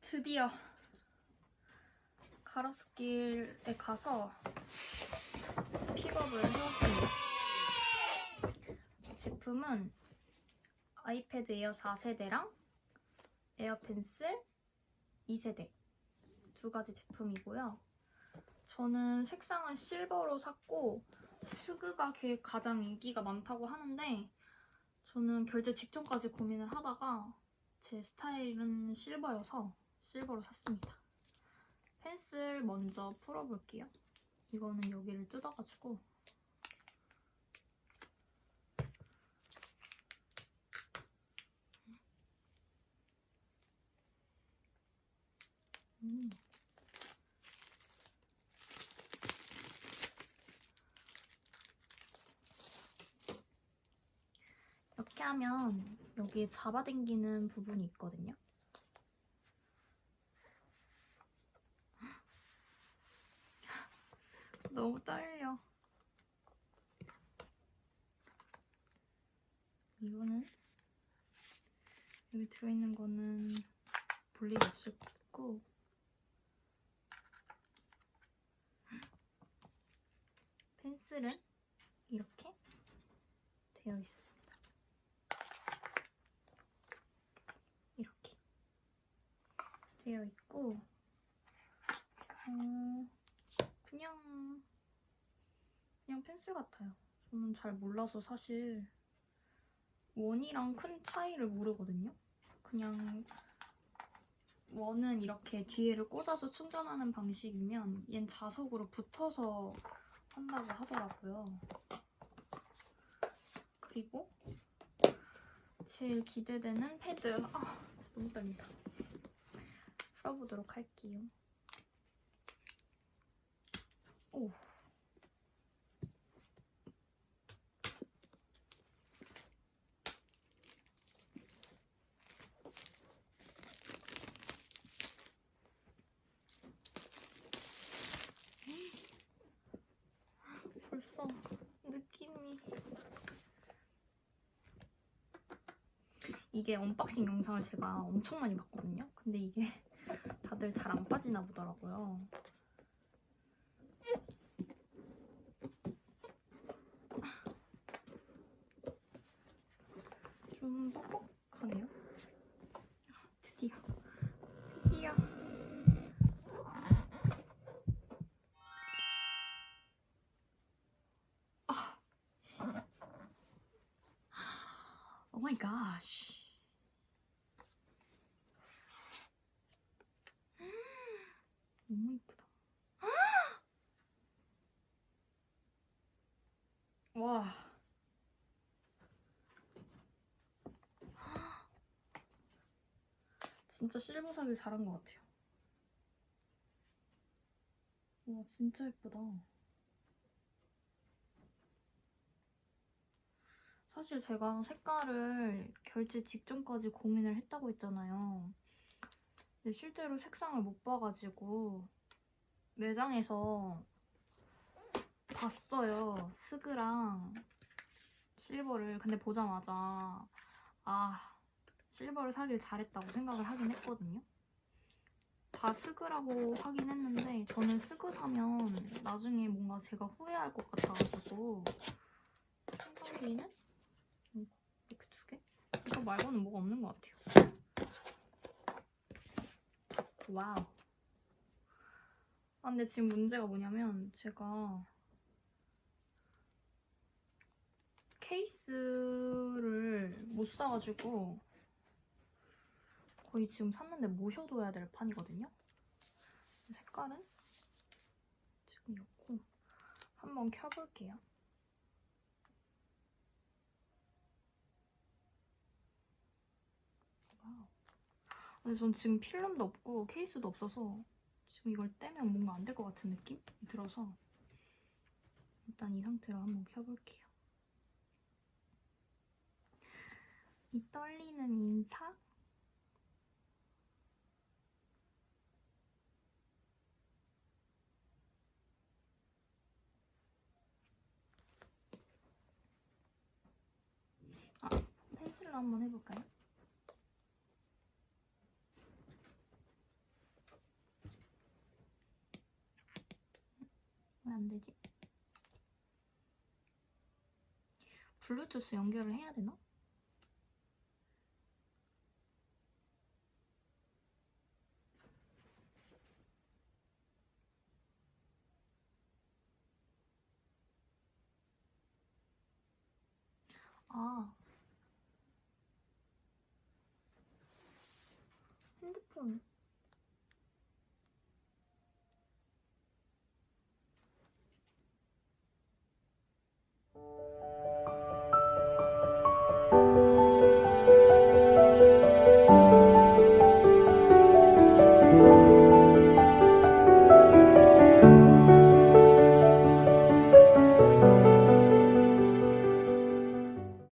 드디어 가로수길에 가서 픽업을 해왔습니다. 제품은 아이패드 에어 4세대랑 에어 펜슬 2세대 두 가지 제품이고요. 저는 색상은 실버로 샀고 스그가 게- 가장 인기가 많다고 하는데 저는 결제 직전까지 고민을 하다가 제 스타일은 실버여서 실버로 샀습니다. 펜슬 먼저 풀어볼게요. 이거는 여기를 뜯어가지고 음. 하면 여기에 잡아당기는 부분이 있거든요. 너무 떨려. 이거는 여기 들어있는 거는 볼 일이 없을 거고 펜슬은 이렇게 되어 있습니다. 이렇게 되어 있고 어, 그냥 그냥 펜슬 같아요. 저는 잘 몰라서 사실 원이랑 큰 차이를 모르거든요. 그냥 원은 이렇게 뒤에를 꽂아서 충전하는 방식이면 얜 자석으로 붙어서 한다고 하더라고요. 그리고 제일 기대되는 패드. 아, 진짜 너무 떨린다. 풀어보도록 할게요. 오. 벌써 느낌이 이게 언박싱 영상을 제가 엄청 많이 봤거든요. 근데 이게 다들 잘 안 빠지나 보더라고요. 좀 뻑뻑하네요. 아, 드디어 드디어 Oh my. 너무 이쁘다. 와. 진짜 실버 사길 잘한 것 같아요. 와, 진짜 예쁘다. 사실 제가 색깔을 결제 직전까지 고민을 했다고 했잖아요. 실제로 색상을 못 봐가지고 매장에서 봤어요. 스그랑 실버를. 근데 보자마자 아 실버를 사길 잘했다고 생각을 하긴 했거든요. 다 스그라고 하긴 했는데 저는 스그 사면 나중에 뭔가 제가 후회할 것 같아가지고 생각에는 이렇게 두 개? 이거 말고는 뭐가 없는 것 같아요. 와우. 아, 근데 지금 문제가 뭐냐면 제가 케이스를 못 사가지고 거의 지금 샀는데 모셔둬야 될 판이거든요. 색깔은 지금 이렇고 한번 켜볼게요. 근데 전 지금 필름도 없고 케이스도 없어서 지금 이걸 떼면 뭔가 안 될 것 같은 느낌이 들어서 일단 이 상태로 한번 켜볼게요. 이 떨리는 인사? 아, 펜슬로 한번 해볼까요? 되지? 블루투스 연결을 해야 되나? 아. 핸드폰